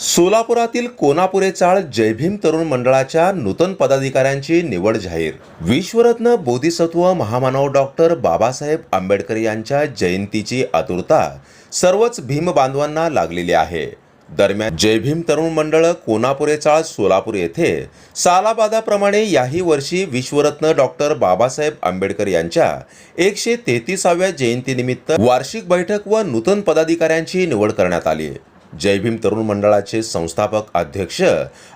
सोलापुरातील कोनापुरे चाळ जयभीम तरुण मंडळाच्या नूतन पदाधिकाऱ्यांची निवड जाहीर. विश्वरत्न बोधिसत्व महामानव डॉक्टर बाबासाहेब आंबेडकर यांच्या जयंतीची आतुरता सर्वच भीम बांधवांना लागलेली आहे. दरम्यान जय भीम तरुण मंडळ कोनापुरे चाळ सोलापूर येथे सालाबादाप्रमाणे याही वर्षी विश्वरत्न डॉक्टर बाबासाहेब आंबेडकर यांच्या एकशे तेहतीसाव्या जयंतीनिमित्त वार्षिक बैठक व नूतन पदाधिकाऱ्यांची निवड करण्यात आली. जय भीम तरुण मंडळाचे संस्थापक अध्यक्ष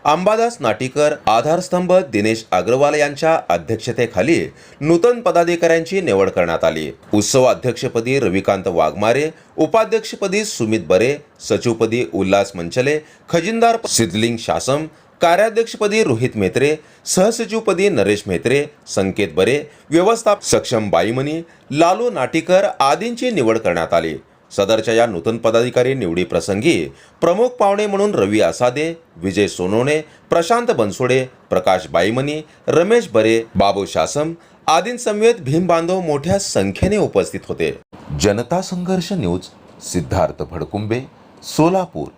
अंबादास नाटीकर आधारस्तंभ दिनेश अग्रवाल यांच्या अध्यक्षतेखाली नूतन पदाधिकाऱ्यांची निवड करण्यात आली. उत्सव अध्यक्षपदी रविकांत वाघमारे उपाध्यक्षपदी सुमित बरे सचिवपदी उल्हास मंचले खजिनदार सिद्धलिंग शासम कार्याध्यक्षपदी रोहित मेत्रे सहसचिवपदी नरेश मेत्रे संकेत बरे व्यवस्थाप सक्षम बाईमनी लालू नाटीकर आदींची निवड करण्यात आली. सदरच्या या नूतन पदाधिकारी निवडी प्रसंगी प्रमुख पाहुणे म्हणून रवी आसादे विजय सोनवणे प्रशांत बनसोडे प्रकाश बाईमनी रमेश बरे बाबू शासम आदींसमवेत भीम बांधव मोठ्या संख्येने उपस्थित होते. जनता संघर्ष न्यूज सिद्धार्थ भडकुंबे सोलापूर.